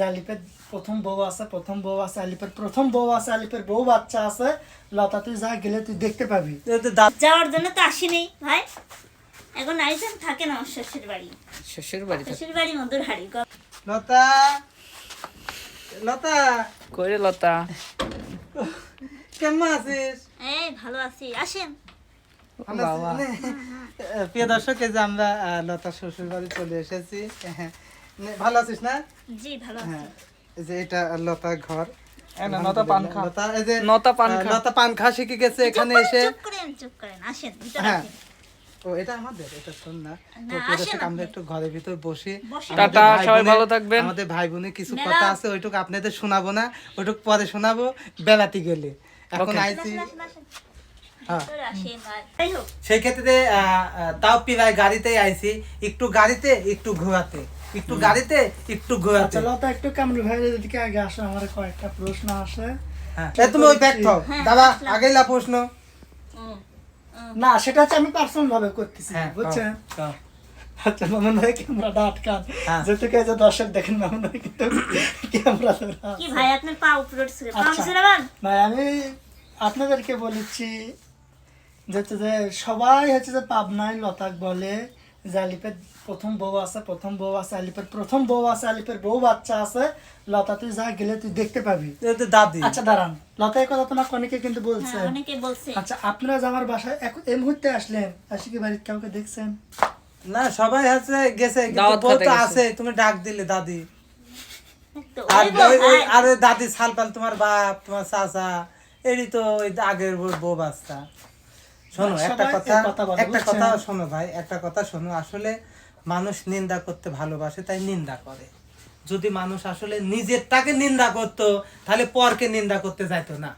যে আলিপের প্রথম বউ আছে প্রথম বউ আছে আলিপের প্রথম বউ আছে আলিপের বউ বাচ্চা আছে। লতা তুই যা গেলে তুই দেখতে পাবি। যাওয়ার জন্য তো আসিনি ভাই। এখন আইসেন থাকে না শ্বশুর বাড়ি। শ্বশুর বাড়ি শ্বশুর বাড়ি মধুর হাড়ি লতা! লতা! কইরে লতা? কেমন আছিস? এই ভালো আছি আসেন। ভালো বাবা। প্রিয় দর্শক এই যে আমরা লতার শ্বশুর বাড়ি চলে এসেছি। হ্যাঁ ভালো আছিস না জি ভালো আছি হ্যাঁ যে এটা ঘর লতা পান খা। লতা এই যে লতা পান খা। লতা পান খা শিখে গেছে এখানে এসে চুপ করেন চুপ করেন আসেন ভিতরে। আসেন। ও এটা আমাদের এটা শোন না তো না, প্রিয় আসেন দর্শক, আমরা একটু ঘরের ভিতর বসি টাটা, ভাই সবাই বোনের- ভালো থাকবেন। আমাদের ভাই বোনের কিছু কথা আছে ওইটুকু আপনাদের শোনাবো না ওইটুকু পরে শোনাবো বেলাতে গেলে এখন. আইছি। হ্যাঁ সেই ক্ষেত্রে তাও প্রায় গাড়িতেই আইছি একটু গাড়িতে একটু ঘোরাতে একটু গাড়িতে একটু ঘোরাতে। তো একটু কামরু ভাইয়ের দিকে আগে আসো আমার কয়েকটা প্রশ্ন আছে হ্যাঁ। তুমি ওই ব্যাগ থাও হ্যাঁ, দাদা প্রশ্ন। না সেটা হচ্ছে আমি পার্সোনাল ভাবে করতেছি হ্যাঁ বুঝছেন। আচ্ছা মামুন ভাই ক্যামেরাটা আটকান। হ্যাঁ। যেহেতু কে যে দর্শক দেখেন মামুন ভাই কিন্তু ক্যামেরা ধরে কি ভাই আপনার পা উপরে উঠছে পা আচ্ছা। উঠছে না ভাই আমি আপনাদেরকে বলেছি যেহেতু যে সবাই হচ্ছে যে পাবনায় লতাক বলে যে আলিপের প্রথম বউ আছে প্রথম বউ আছে আলিপের প্রথম বউ আছে আলিপের বউ বাচ্চা আছে। লতা তুই যা গেলে তুই দেখতে পাবি। দাদি। আচ্ছা দাঁড়ান। লতা এই কথা তোমাকে অনেকে কিন্তু বলছে। হ্যাঁ, আচ্ছা আপনারা আমার বাসায় এখন এই মুহূর্তে আসলেন আসি কি বাড়ির কাউকে দেখছেন? না সবাই হচ্ছে গেছে কিন্তু বউ তো আছে তুমি ডাক দিলে দাদি। আর আরে দাদি সালপাল তোমার বাপ তোমার চাচা এরই তো ওই আগের বউ বাচ্চা। শোনো একটা কথা একটা কথা শোনো ভাই একটা কথা শোনো। আসলে মানুষ নিন্দা করতে ভালোবাসে তাই নিন্দা করে। যদি মানুষ আসলে নিজেরটাকে নিন্দা করতো তাহলে পরকে নিন্দা করতে যাইতো না।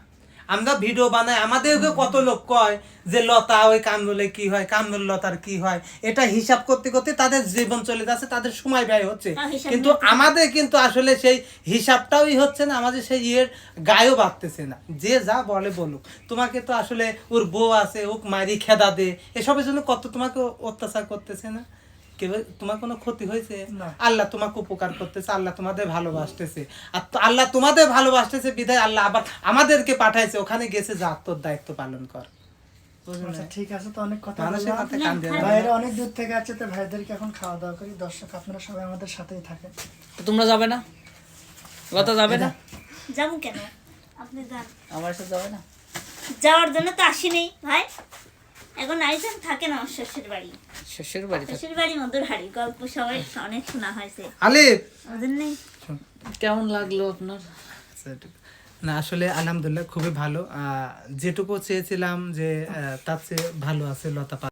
আমরা ভিডিও বানাই আমাদেরকে কত লোক কয় যে লতা ওই কামরুলে কি হয়? কামরুল লতার কি হয়? এটা হিসাব করতে করতে তাদের জীবন চলে যাচ্ছে তাদের সময় ব্যয় হচ্ছে। কিন্তু আমাদের কিন্তু আসলে সেই হিসাবটাই হচ্ছে না আমাদের সেই ইয়ের গায়েও বাড়তেছে না। যে যা বলে বলুক। তোমাকে তো আসলে ওর বউ আছে ওক মারি খেদা দে। এসবের জন্য কত তোমাকে অত্যাচার করতেছে না? কেউ তোমার কোনো ক্ষতি হয়েছে? আল্লাহ তোমাকে উপকার করতেছে আল্লাহ তোমাদের ভালোবাসতেছে। আর আল্লাহ তোমাদের ভালোবাসতেছে বিধায় আল্লাহ আবার আমাদেরকে পাঠাইছে ওখানে গেছে যা তোর দায়িত্ব পালন কর। আচ্ছা ঠিক আছে তো অনেক কথা। ভাইয়েরা অনেক দূর থেকে আছে তো ভাইদেরকে এখন খাওয়া দাওয়া করি। দর্শক আপনারা সবাই আমাদের সাথেই থাকেন। তো তোমরা যাবে না? লতা যাবে না? যাব কেন? আপনি যান। আমার সাথে যাবে না? যাওয়ার জন্য তো আসিনি ভাই। এখন আইসেন থাকে না আমার শ্বশুর বাড়ি শ্বশুর বাড়ি শ্বশুর বাড়ি মধুর হাড়ি। গল্প সবাই অনেক শোনা হয়েছে। আলিফ! কেমন লাগল আপনার? না আসলে আলহামদুলিল্লাহ খুবই ভালো। আহ, যেটুকু চেয়েছিলাম যে আহ, তার চেয়ে ভালো আছে লতা